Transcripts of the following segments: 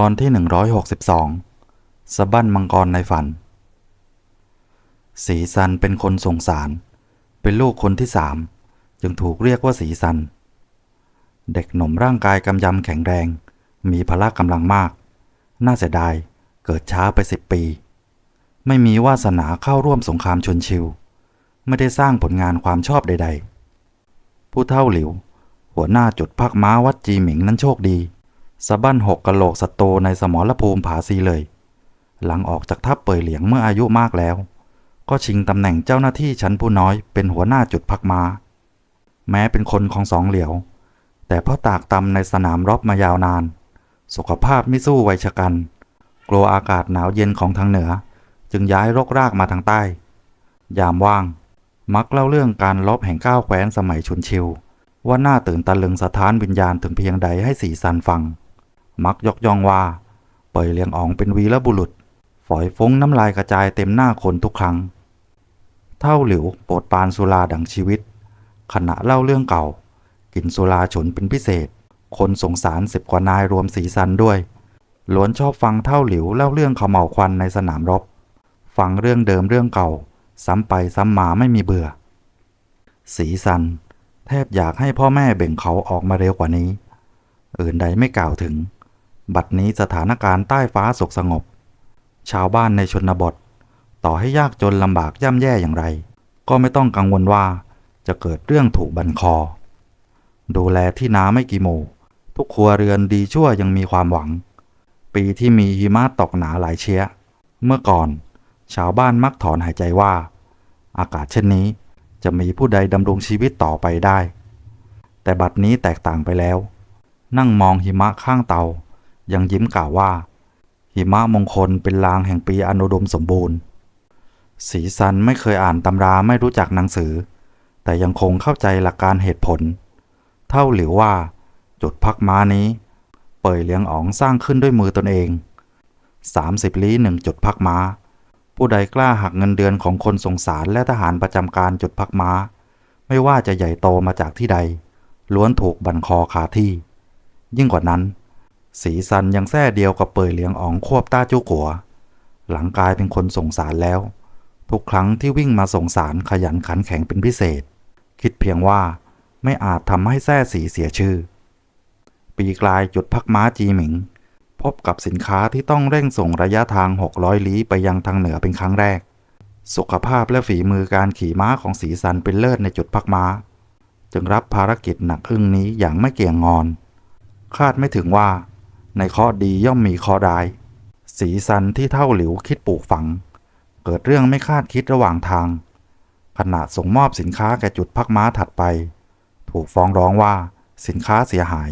ตอนที่ 162สบั้นมังกรในฝัน สีสันเป็นคนสงสาร เป็นลูกคนที่สามจึงถูกเรียกว่าสีสัน เด็กหนุ่มร่างกายกำยำแข็งแรง มีพละกำลังมาก น่าเสียดายเกิดช้าไปสิบปี ไม่มีวาสนาเข้าร่วมสงครามชนชิว ไม่ได้สร้างผลงานความชอบใด ๆ ผู้เท่าหลิว หัวหน้าจุดพักม้าวัดจีหมิงนั้นโชคดี สะบั้นหกกะโหลกศัตรูในสมรภูมิผาซีเลย หลังออกจากทัพเป่ยเหลียงเมื่ออายุมากแล้ว ก็ชิงตำแหน่งเจ้าหน้าที่ชั้นผู้น้อยเป็นหัวหน้าจุดพักม้า แม้เป็นคนของสองเหลียว แต่เพราะตากตำในสนามรบมายาวนาน สุขภาพไม่สู้ไวชะกัน กลัวอากาศหนาวเย็นของทางเหนือ จึงย้ายรกรากมาทางใต้ ยามว่าง มักเล่าเรื่องการลบแห่งก้าวแคว้นสมัยชุนชิว ว่าน่าตื่นตะลึงสะท้านวิญญาณถึงเพียงใดให้สีสันฟัง มักยกย่องว่า เปยเลียงอองเป็นวีรบุรุษ ฝอยฟงน้ำลายกระจายเต็มหน้าคนทุกครั้ง เท่าหลิวโปรดปานสุราดังชีวิต ขณะเล่าเรื่องเก่า กินสุราฉุนเป็นพิเศษ คนสงสารสิบกว่านายรวมสีสันด้วยล้วนชอบฟังเท่าหลิวเล่าเรื่องขมเหลาควันในสนามรบ ฟังเรื่องเดิมเรื่องเก่า ซ้ำไปซ้ำมาไม่มีเบื่อ สีสัน แทบอยากให้พ่อแม่เบ่งเขาออกมาเร็วกว่านี้ อื่นใดไม่กล่าวถึง บัดนี้สถานการณ์ใต้ฟ้าสกสงบ ชาวบ้านในชนบท ต่อให้ยากจนลำบากย่ำแย่อย่างไร ก็ไม่ต้องกังวลว่าจะเกิดเรื่องถูกบันคอ ดูแลที่น้าไม่กี่หมู่ทุกครัวเรือนดีชั่วยังมีความหวัง ปีที่มีหิมะตกหนาหลายเชื้อเมื่อก่อน ชาวบ้านมักถอนหายใจว่า อากาศเช่นนี้จะมีผู้ใดดำรงชีวิตต่อไปได้ แต่บัดนี้แตกต่างไปแล้ว นั่งมองหิมะข้างเตา ยังยิ้มกล่าวว่า หิมะมงคลเป็นลางแห่งปีอนุดมสมบูรณ์ สีสันไม่เคยอ่านตำราไม่รู้จักหนังสือ แต่ยังคงเข้าใจหลักการเหตุผล เท่าหรือว่า จุดพักม้านี้ เป่ยเลี้ยงอ๋องสร้างขึ้นด้วยมือตนเอง 30ลี้หนึ่งจุดพักม้า ผู้ใดกล้าหักเงินเดือนของคนสงสารและทหารประจำการจุดพักม้า ไม่ว่าจะใหญ่โตมาจากที่ใดล้วนถูกบันคอคาที่ ยิ่งกว่านั้น สีสันยังแท้เดียวกับเป่ยเหลียงอ๋องควบต้าจุกัว หลังกลายเป็นคนส่งสารแล้ว ทุกครั้งที่วิ่งมาส่งสารขยันขันแข็งเป็นพิเศษ คิดเพียงว่าไม่อาจทำให้แท้สีเสียชื่อ ปีกลายจุดพักม้าจีหมิง พบกับสินค้าที่ต้องเร่งส่งระยะทาง 600 ลี้ไปยังทางเหนือเป็นครั้งแรก สุขภาพและฝีมือการขี่ม้าของสีสันเป็นเลิศในจุดพักม้า จึงรับภารกิจหนักอึ้งนี้อย่างไม่เกี่ยงงอน คาดไม่ถึงว่า ในข้อดีย่อมมีข้อร้าย สีสันที่เท่าหลิวคิดปลูกฝัง เกิดเรื่องไม่คาดคิดระหว่างทาง ขณะส่งมอบสินค้าแก่จุดพักม้าถัดไป ถูกฟ้องร้องว่าสินค้าเสียหาย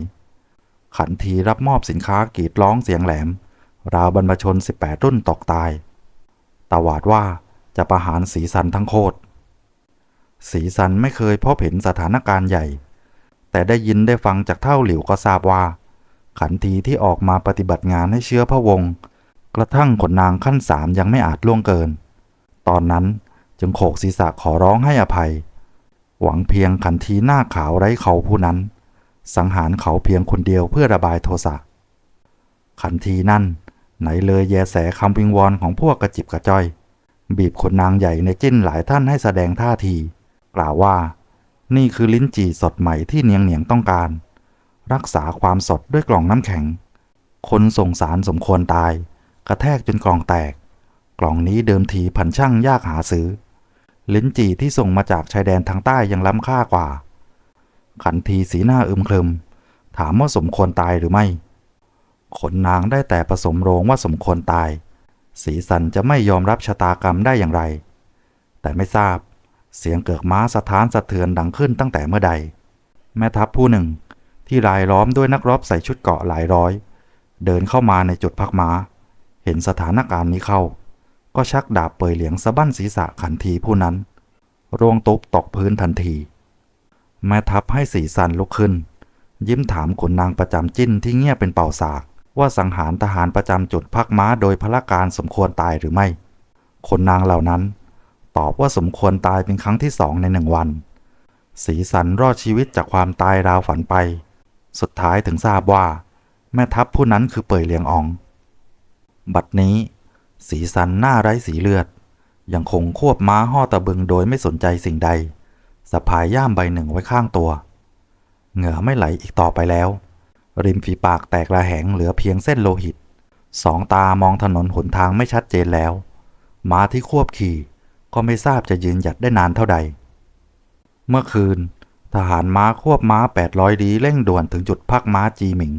ขันทีรับมอบสินค้ากรีดร้องเสียงแหลม ราวบรรพชน 18 รุ่นตกตาย ตาวาดว่าจะประหารสีสันทั้งโคตรสีสันไม่เคยพบเห็นสถานการณ์ใหญ่ แต่ได้ยินได้ฟังจากเท่าหลิวก็ทราบว่า ขันทีที่ออกมาปฏิบัติงานให้เชื้อพระวงศ์กระทั่งขนนางขั้นสามยังไม่อาจล่วงเกิน ตอนนั้นจึงโขกศีรษะขอร้องให้อภัย หวังเพียงขันทีหน้าขาวไร้เขาผู้นั้น สังหารเขาเพียงคนเดียวเพื่อระบายโทสะขันทีนั่นไหนเลยแยแสคำวิงวอนของพวกกระจิบกระจ้อย บีบขนนางใหญ่ในจิ้นหลายท่านให้แสดงท่าที กล่าวว่า นี่คือลิ้นจี่สดใหม่ที่เนียงเหนียงต้องการ รักษาความสดด้วยกล่องน้ำแข็ง คนส่งสารสมควรตาย กระแทกจนกล่องแตก กล่องนี้เดิมทีพันช่างยากหาซื้อ ลิ้นจี่ที่ส่งมาจากชายแดนทางใต้ยังล้ำค่ากว่า ขันทีสีหน้าอึมครึม ถามว่าสมควรตายหรือไม่ขนนางได้แต่ผสมโรงว่าสมควรตาย สีสันจะไม่ยอมรับชะตากรรมได้อย่างไร แต่ไม่ทราบ เสียงเกิกม้าสะท้านสะเทือนดังขึ้นตั้งแต่เมื่อใด แม่ทัพผู้หนึ่ง ที่รายล้อมด้วยนักรบใส่ชุดเกาะหลายร้อย เดินเข้ามาในจุดพักม้า เห็นสถานการณ์นี้เข้า ก็ชักดาบเปยเหลียงสะบั้นศีรษะขันทีผู้นั้น ร่วงตุบตกพื้นทันที แม่ทัพให้สีสันลุกขึ้น ยิ้มถามขุนนางประจำจิ้นที่เงียบเป็นเป่าสาก ว่าสังหารทหารประจำจุดพักม้าโดยพละการสมควรตายหรือไม่คนนางเหล่านั้น ตอบว่าสมควรตายเป็นครั้งที่สองในหนึ่งวัน สีสันรอดชีวิตจากความตายราวฝันไป สุดท้ายถึงทราบว่า แม่ทัพผู้นั้นคือเป่ยเลียงออง บัดนี้ สีสันหน้าไร้สีเลือด ยังคงควบม้าห่อตะบึงโดยไม่สนใจสิ่งใดสะพายย่ามใบหนึ่งไว้ข้างตัว เหงื่อไม่ไหลอีกต่อไปแล้ว ริมฝีปากแตกระแหงเหลือเพียงเส้นโลหิต สองตามองถนนหนทางไม่ชัดเจนแล้ว ม้าที่ควบขี่ก็ไม่ทราบจะยืนหยัดได้นานเท่าใด เมื่อคืน ทหารม้าควบม้า 800 ดีเร่งด่วนถึงจุดพักม้าจีหมิง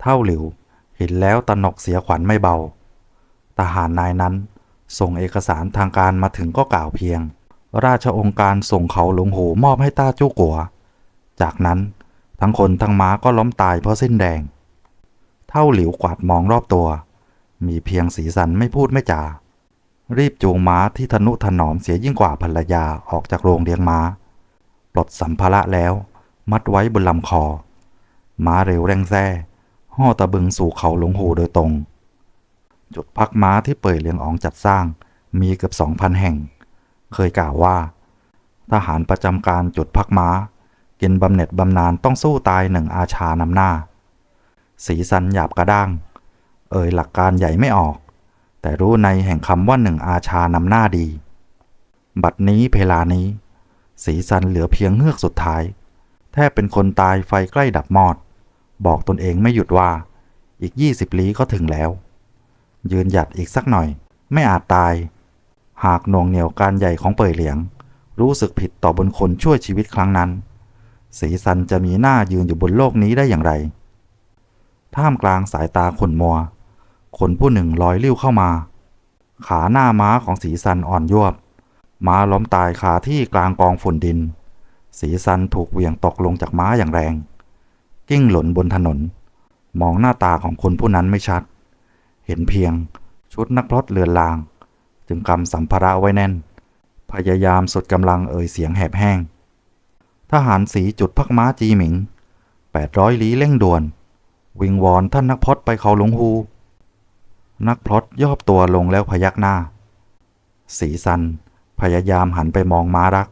เท่าหลิว เห็นแล้วตระหนกเสียขวัญไม่เบา ทหารนายนั้น ส่งเอกสารทางการมาถึงก็กล่าวเพียง ราชองค์การส่งเขาหลงหูมอบให้ต้าจู้กัว จากนั้นทั้งคนทั้งม้าก็ล้มตายเพราะสิ้นแดง เท่าหลิวกวาดมองรอบตัว มีเพียงสีสันไม่พูดไม่จา รีบจูงม้าที่ทนุถนอมเสียยิ่งกว่าภรรยาออกจากโรงเลี้ยงม้า ปลดสัมภาระแล้ว มัดไว้บนลำคอ ม้าเร็วแรงแซ่ห่อตะบึงสู่เขาหลงหูโดยตรง จุดพักม้าที่เปิดเลียงอองจัดสร้างมีเกือบสองพันแห่ง เคยกล่าวว่า ทหารประจำการจุดพักม้า กินบำเหน็จบำนาญต้องสู้ตายหนึ่งอาชานำหน้า สีสันหยาบกระด้าง เอ่ยหลักการใหญ่ไม่ออก แต่รู้ในแห่งคำว่าหนึ่งอาชานำหน้าดี บัดนี้เพลานี้ สีสันเหลือเพียงเฮือกสุดท้าย แทบเป็นคนตายไฟใกล้ดับมอด บอกตนเองไม่หยุดว่า อีกยี่สิบลี้ก็ถึงแล้ว ยืนหยัดอีกสักหน่อย ไม่อาจตาย หากหน่วงเหนียวการใหญ่ของเป่ยเหลียง รู้สึกผิดต่อบนคนช่วยชีวิตครั้งนั้น สีสันจะมีหน้ายืนอยู่บนโลกนี้ได้อย่างไร ท่ามกลางสายตาขนมัว คนผู้หนึ่งลอยลิ้วเข้ามา ขาหน้าม้าของสีสันอ่อนยวบ ม้าล้มตายคาที่กลางกองฝุ่นดิน สีสันถูกเหวี่ยงตกลงจากม้าอย่างแรง กิ้งหล่นบนถนน มองหน้าตาของคนผู้นั้นไม่ชัด เห็นเพียงชุดนักพรตเรือนลาง จึงกำสัมภาระไว้แน่น พยายามสุดกำลังเอ่ยเสียงแหบแห้ง ทหารสีจุดพักม้าจีหมิง 800ลี้เร่งด่วน วิงวอนท่านนักพรตไปเขาหลงฮู นักพรตย่อบตัวลงแล้วพยักหน้า สีสัน พยายามหันไปมองม้ารัก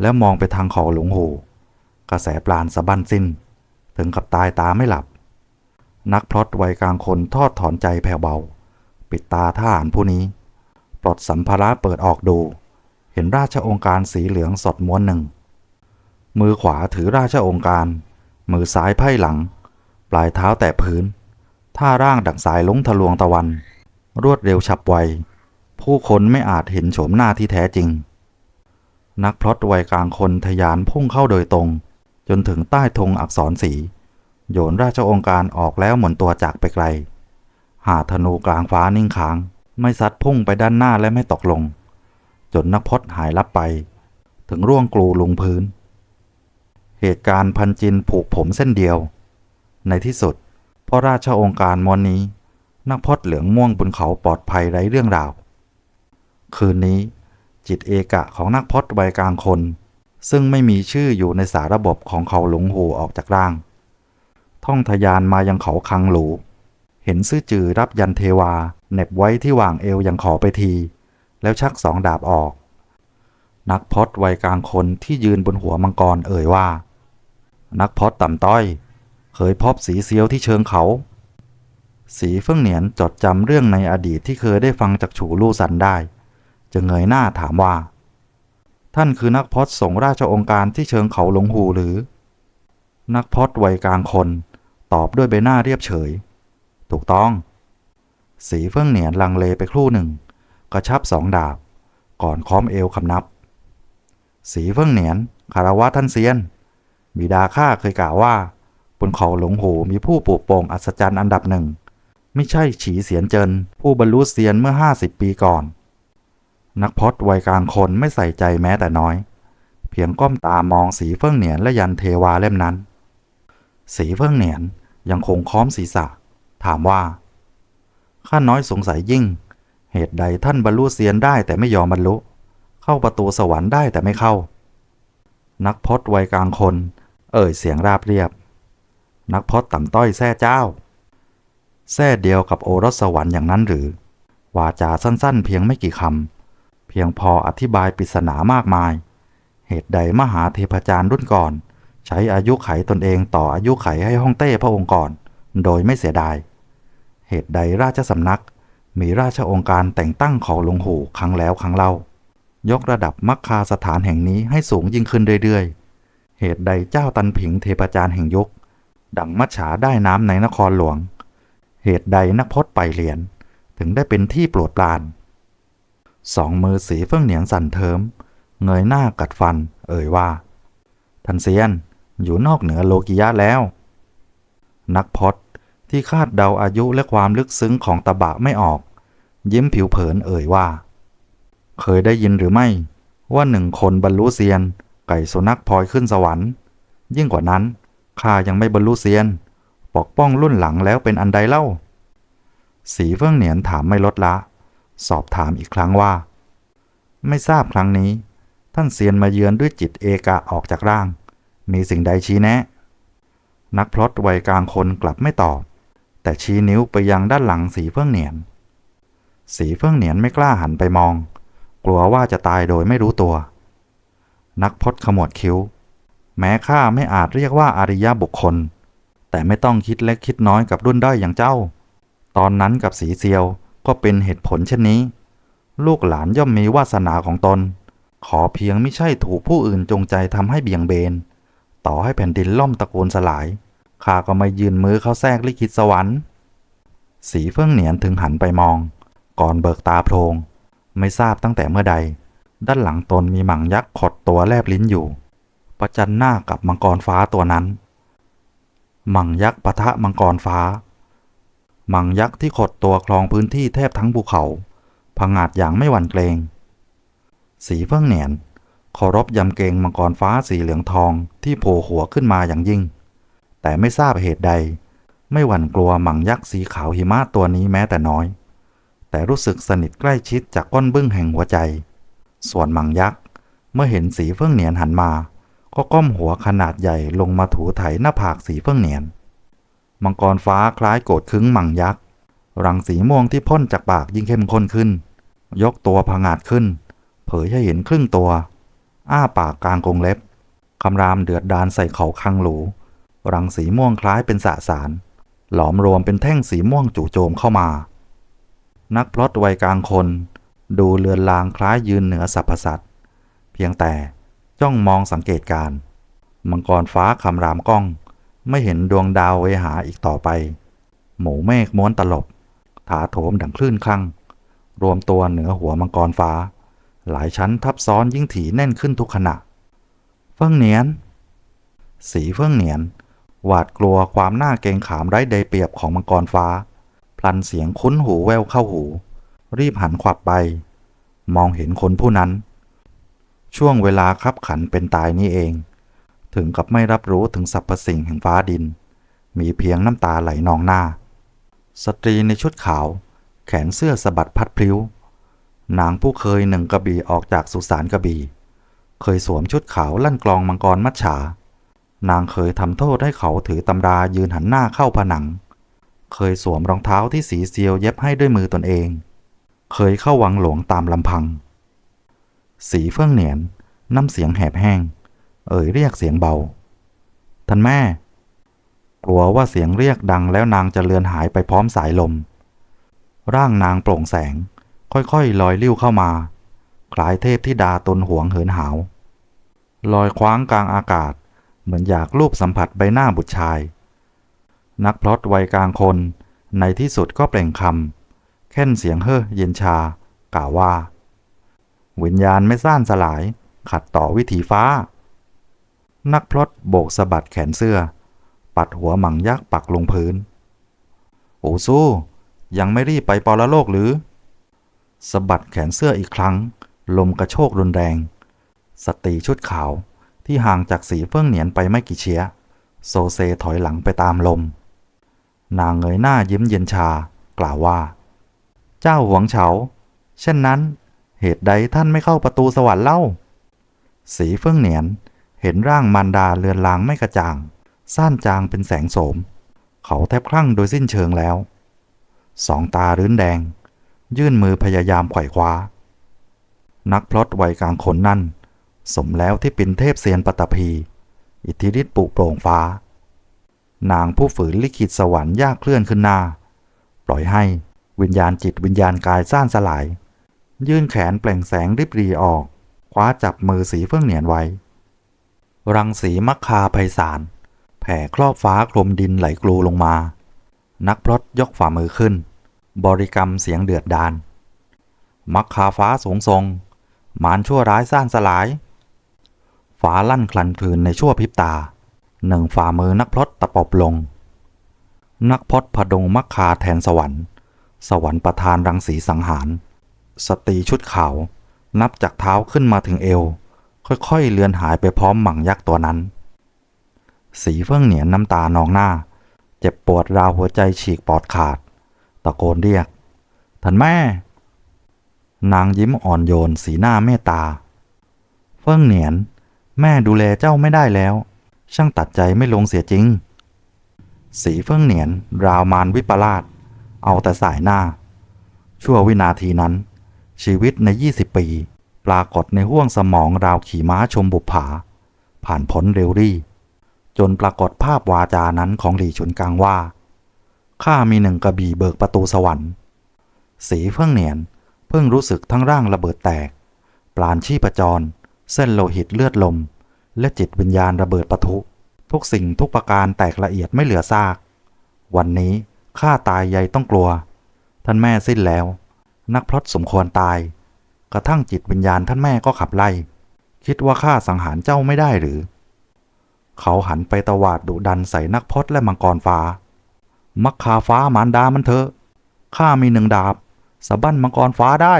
แล้วมองไปทางเขาหลงหูกระแสปราณสะบั้นสิ้น ถึงกับตายตาไม่หลับ นักพรตวัยกลางคนทอดถอนใจแผ่วเบา ปิดตาทหารผู้นี้ ปลดสัมภาระเปิดออกดู เห็นราชองค์การสีเหลืองสดม้วนหนึ่ง มือขวาถือราชองค์การ มือซ้ายไพ่หลัง ปลายเท้าแตะพื้น ท่าร่างดังสายลงทะลวงตะวัน รวดเร็วฉับไว ผู้คนไม่อาจเห็นโฉมหน้าที่แท้จริง นักพรตวัยกลางคนทยานพุ่งเข้าโดยตรง จนถึงใต้ธงอักษรสี โยนราชองค์การออกแล้วหมุนตัวจากไปไกล หาธนูกลางฟ้านิ่งค้าง ไม่ซัดพุ่งไปด้านหน้าและไม่ตกลง จนนักพรตหายลับไป ถึงร่วงกลูลงพื้น เหตุการณ์พันจินผูกผมเส้นเดียว ในที่สุดเพราะราชองค์การมวนนี้ นักพรตเหลืองม่วงบนเขาปลอดภัยไร้เรื่องราว คืนนี้จิตเอกะของนักพรตวัยกลางคน ซึ่งไม่มีชื่ออยู่ในสาระบบของเขาหลงหูออกจากร่าง ท่องทยานมายังเขาคังหลู เห็นซื่อจือรับยันเทวาเหน็บไว้ที่ว่างเอวอย่างขอไปที แล้วชักสองดาบออก นักพรตวัยกลางคนที่ยืนบนหัวมังกรเอ่ยว่า นักพรตต่ำต้อย เคยพบสีเซียวที่เชิงเขา สีเฟิ่องเหนียนจดจำเรื่องในอดีตที่เคยได้ฟังจากฉูลู่สันได้ จึงเงยหน้าถามว่า ท่านคือนักพจน์ส่งราชองค์การที่เชิงเขาหลงหูหรือ นักพจน์วัยกลางคน ตอบด้วยใบหน้าเรียบเฉย ถูกต้อง สีเฟิ่องเหนียนลังเลไปครู่หนึ่ง กระชับสองดาบ ก่อนค้อมเอวคำนับ สีเฟิ่องเหนียนคารวะท่านเซียน บิดาข้าเคยกล่าวว่า บนเขาหลงหูมีผู้ปลูกโป่งอัศจรรย์อันดับหนึ่ง ไม่ใช่ฉีเสียนเจินผู้บรรลุเซียนเมื่อห้าสิบปีก่อน นักพจน์วัยกลางคนไม่ใส่ใจแม้แต่น้อย เพียงก้มตามองสีเฟิ่งเหนียนและยันเทวาเล่มนั้น สีเฟิ่งเหนียนยังคงค้อมศีรษะ ถามว่า ข้าน้อยสงสัยยิ่ง เหตุใดท่านบรรลุเซียนได้แต่ไม่ยอมบรรลุ เข้าประตูสวรรค์ได้แต่ไม่เข้า นักพจน์วัยกลางคน เอ่ยเสียงราบเรียบ นักพจน์ต่ำต้อยแท้เจ้าแท้เดียวกับโอรสสวรรค์อย่างนั้นหรือ วาจาสั้นๆ เพียงไม่กี่คำ พียงพออธิบายปริศนามากมาย เหตุใดมหาเทพจารย์รุ่นก่อน ใช้อายุไขตนเองต่ออายุไขให้ฮ่องเต้พระองค์ก่อน โดยไม่เสียดาย เหตุใดราชสำนักมีราชองค์การแต่งตั้งเขาหลวงหูครั้งแล้วครั้งเล่ายกระดับมักคาสถานแห่งนี้ให้สูงยิ่งขึ้นเรื่อยๆ เหตุใดเจ้าตันผิงเทพจารย์แห่งยุค ดังมัจฉาได้น้ำในนครหลวง เหตุใดนักพจน์ไปเหรียญถึงได้เป็นที่โปรดปราน สองมือสีเฟื่องเหนียนสั่นเทิม เงยหน้ากัดฟัน เอ่ยว่า ทันเซียนอยู่นอกเหนือโลกิยะแล้ว นักพจน์ที่คาดเดาอายุและความลึกซึ้งของตะบะไม่ออก ยิ้มผิวเผินเอ่ยว่า เคยได้ยินหรือไม่ ว่าหนึ่งคนบรรลุเซียน ไก่สุนัขพลอยขึ้นสวรรค์ ยิ่งกว่านั้นข้ายังไม่บรรลุเซียน ปกป้องรุ่นหลังแล้วเป็นอันใดเล่า สีเฟื่องเหนียนถามไม่ลดละ สอบถามอีกครั้งว่า ไม่ทราบครั้งนี้ ท่านเซียนมาเยือนด้วยจิตเอกะออกจากร่าง มีสิ่งใดชี้แนะ นักพลอตวัยกลางคนกลับไม่ตอบ แต่ชี้นิ้วไปยังด้านหลังสีเฟื่องเหนียน สีเฟื่องเหนียนไม่กล้าหันไปมอง กลัวว่าจะตายโดยไม่รู้ตัว นักพจน์ขมวดคิ้ว แม้ข้าไม่อาจเรียกว่าอาริยบุคคล แต่ไม่ต้องคิดเล็กคิดน้อยกับรุ่นด้อยอย่างเจ้า ตอนนั้นกับสีเซียว ก็เป็นเหตุผลเช่นนี้ ลูกหลานย่อมมีวาสนาของตน ขอเพียงไม่ใช่ถูกผู้อื่นจงใจทำให้เบี่ยงเบน ต่อให้แผ่นดินล่มตะโกนสลายข้าก็ไม่ยืนมือเข้าแทรกลิขิตสวรรค์ สีเฟื่องเหนียนถึงหันไปมอง ก่อนเบิกตาโพลงไม่ทราบตั้งแต่เมื่อใด ด้านหลังตนมีหมั่งยักษ์ขดตัวแลบลิ้นอยู่ ประจันหน้ากับมังกรฟ้าตัวนั้นมังยักษ์ปะทะมังกรฟ้า มังยักษ์ที่ขดตัวครองพื้นที่แทบทั้งภูเขาผงาดอย่างไม่หวั่นเกรง สีเฟื่องเหนียนเคารพยำเกรงมังกรฟ้าสีเหลืองทองที่โผล่หัวขึ้นมาอย่างยิ่ง แต่ไม่ทราบเหตุใด ไม่หวั่นกลัวมังยักษ์สีขาวหิมะตัวนี้แม้แต่น้อย แต่รู้สึกสนิทใกล้ชิดจากก้นบึ้งแห่งหัวใจ ส่วนมังยักษ์เมื่อเห็นสีเฟื่องเหนียนหันมา ก็ก้มหัวขนาดใหญ่ลงมาถูไถหน้าผากสีเฟื่องเหนียน มังกรฟ้าคล้ายโกรธคึ้งมังยักษ์รังสีม่วงที่พ่นจากปากยิ่งเข้มข้นขึ้น ยกตัวผงาดขึ้น เผยให้เห็นครึ่งตัว อ้าปากกลางกรงเล็บคำรามเดือดดานใส่เขาคังหลู รังสีม่วงคล้ายเป็นสสาร หลอมรวมเป็นแท่งสีม่วงจู่โจมเข้ามา นักพลอตวัยกลางคน ดูเลือนลางคล้ายยืนเหนือสรรพสัตว์เพียงแต่จ้องมองสังเกตการ มังกรฟ้าคำรามก้อง ไม่เห็นดวงดาวเวหาอีกต่อไป หมูเมฆม้วนตลบ ถาโถมดังคลื่นคลั่ง รวมตัวเหนือหัวมังกรฟ้า หลายชั้นทับซ้อนยิ่งถี่แน่นขึ้นทุกขณะ เฟื่องเหนียน สีเฟื่องเหนียน หวาดกลัวความหน่าเกรงขามไร้ใดเปรียบของมังกรฟ้า พลันเสียงคุ้นหูแววเข้าหู รีบหันขวับไป มองเห็นคนผู้นั้น ช่วงเวลาคับขันเป็นตายนี่เอง ถึงกับไม่รับรู้ถึงสรรพสิ่งแห่งฟ้าดิน มีเพียงน้ำตาไหลนองหน้า สตรีในชุดขาว แขนเสื้อสะบัดพัดพลิ้วนางผู้เคยหนึ่งกระบี่ออกจากสุสานกระบี่ เคยสวมชุดขาวลั่นกลองมังกรมัจฉา นางเคยทำโทษให้เขาถือตำรายืนหันหน้าเข้าผนัง เคยสวมรองเท้าที่สีเซียวเย็บให้ด้วยมือตนเอง เคยเข้าวังหลวงตามลำพัง สีเฟื่องเหนียนน้ำเสียงแหบแห้ง เอ่ยเรียกเสียงเบา ท่านแม่ กลัวว่าเสียงเรียกดังแล้วนางจะเลือนหายไปพร้อมสายลม ร่างนางโปร่งแสง ค่อยๆลอยลิ้วเข้ามา คล้ายเทพที่ดาตนหวงเหินหาว ลอยคว้างกลางอากาศ เหมือนอยากลูบสัมผัสใบหน้าบุตรชาย นักพลอตวัยกลางคน ในที่สุดก็เปล่งคำแค่นเสียงเฮ้อเย็นชากล่าวว่าวิญญาณไม่ซ่านสลาย ขัดต่อวิถีฟ้า นักพลอตโบกสะบัดแขนเสื้อ ปัดหัวหมังยักษ์ปักลงพื้น โอ้สู้ยังไม่รีบไปปรโลกหรือสะบัดแขนเสื้ออีกครั้ง ลมกระโชกรุนแรง สตรีชุดขาวที่ห่างจากสีเฟื่องเหนียนไปไม่กี่เชียโซเซถอยหลังไปตามลม นางเงยหน้ายิ้มเย็นชากล่าวว่า เจ้าหวงเฉา เช่นนั้น เหตุใดท่านไม่เข้าประตูสวรรค์เล่า สีเฟื่องเหนียน เห็นร่างมารดาเลือนลางไม่กระจ่างซ่านจางเป็นแสงโสม เขาแทบคลั่งโดยสิ้นเชิงแล้ว สองตารื้นแดง ยื่นมือพยายามไขว่คว้า นักพลอตวัยกลางคนนั่น สมแล้วที่เป็นเทพเซียนปตพีอิทธิฤทธิ์ปุโปร่งฟ้า นางผู้ฝืนลิขิตสวรรค์ยากเคลื่อนขึ้นหน้า ปล่อยให้วิญญาณจิตวิญญาณกายซ่านสลาย ยื่นแขนเปล่งแสงริบรีออก คว้าจับมือสีเฟื่องเหนียนไว้ รังสีมักคาไพศาล แผ่ครอบฟ้าคลุมดินไหลกลูลงมา นักพรตยกฝ่ามือขึ้น บริกรรมเสียงเดือดดาน มักคาฟ้าสูงทรงมารชั่วร้ายซ่านสลาย ฟ้าลั่นคลันคลืนในชั่วพริบตา หนึ่งฝ่ามือนักพรตตะปบลง นักพรตพดงมักคาแทนสวรรค์ สวรรค์ประทานรังสีสังหาร สตรีชุดขาว นับจากเท้าขึ้นมาถึงเอว ค่อยๆเลือนหายไปพร้อมหมั่งยักษ์ตัวนั้น สีเฟื่องเหนียนน้ำตานองหน้า เจ็บปวดราวหัวใจฉีกปอดขาด ตะโกนเรียกท่านแม่ นางยิ้มอ่อนโยนสีหน้าเมตตา เฟื่องเหนียน แม่ดูแลเจ้าไม่ได้แล้ว ช่างตัดใจไม่ลงเสียจริง สีเฟื่องเหนียน ราวมารวิปลาสเอาแต่สายหน้า ชั่ววินาทีนั้น ชีวิตใน 20 ปี ปรากฏในห้วงสมองราวขี่ม้าชมบุปผา ผ่านพ้นเรวรี่ จนปรากฏภาพวาจานั้นของหลี่ฉุนกังว่า ข้ามีหนึ่งกระบี่เบิกประตูสวรรค์ สีเฟื่งเหนียน เพิ่งรู้สึกทั้งร่างระเบิดแตก ปราณชีพจร เส้นโลหิตเลือดลม และจิตวิญญาณระเบิดปะทุ ทุกสิ่งทุกประการแตกละเอียดไม่เหลือซาก วันนี้ข้าตายใหญ่ต้องกลัว ท่านแม่สิ้นแล้ว นักพรตสมควรตาย กระทั่งจิตวิญญาณท่านแม่ก็ขับไล่ คิดว่าข้าสังหารเจ้าไม่ได้หรือ เขาหันไปตวาดดุดันใส่นักพรตและมังกรฟ้า มักคาฟ้ามารดามันเถอะ ข้ามีหนึ่งดาบสะบั้นมังกรฟ้าได้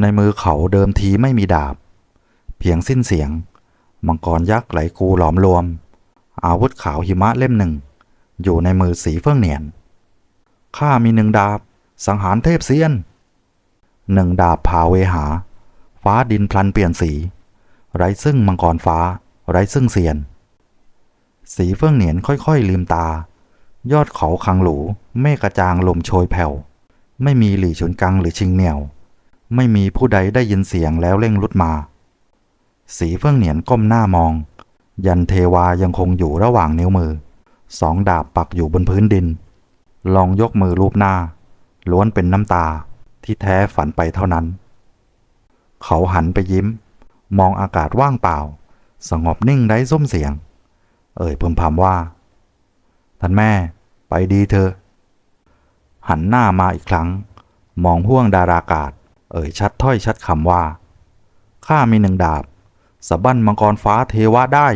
ในมือเขาเดิมทีไม่มีดาบ เพียงสิ้นเสียง มังกรยักษ์ไหลกูหลอมรวม อาวุธขาวหิมะเล่มหนึ่ง อยู่ในมือสีเฟื่องเหนียน ข้ามีหนึ่งดาบ สังหารเทพเซียน หนึ่งดาบพาเวหา ฟ้าดินพลันเปลี่ยนสี ไรซึ่งมังกรฟ้า ไรซึ่งเซียน สีเฟื่องเหนียนค่อยๆลืมตา ยอดเขาคังหลูเมฆกระจางลมโชยแผ่ว ไม่มีหลี่ฉุนกังหรือชิงเหนียว ไม่มีผู้ใดได้ยินเสียงแล้วเร่งรุดมา สีเฟื่องเหนียนก้มหน้ามอง ยันเทวายังคงอยู่ระหว่างนิ้วมือ สองดาบปักอยู่บนพื้นดิน ลองยกมือรูปหน้า ล้วนเป็นน้ำตา ที่แท้ฝันไปเท่านั้น เขาหันไปยิ้ม มองอากาศว่างเปล่า สงบนิ่งไร้ส้มเสียง เอ่ยพึมพำว่า ท่านแม่ไปดีเถอะ หันหน้ามาอีกครั้ง มองห่วงดารากาศ เอ่ยชัดถ้อยชัดคำว่า ข้ามีหนึ่งดาบสะบั้นมังกรฟ้าเทวะได้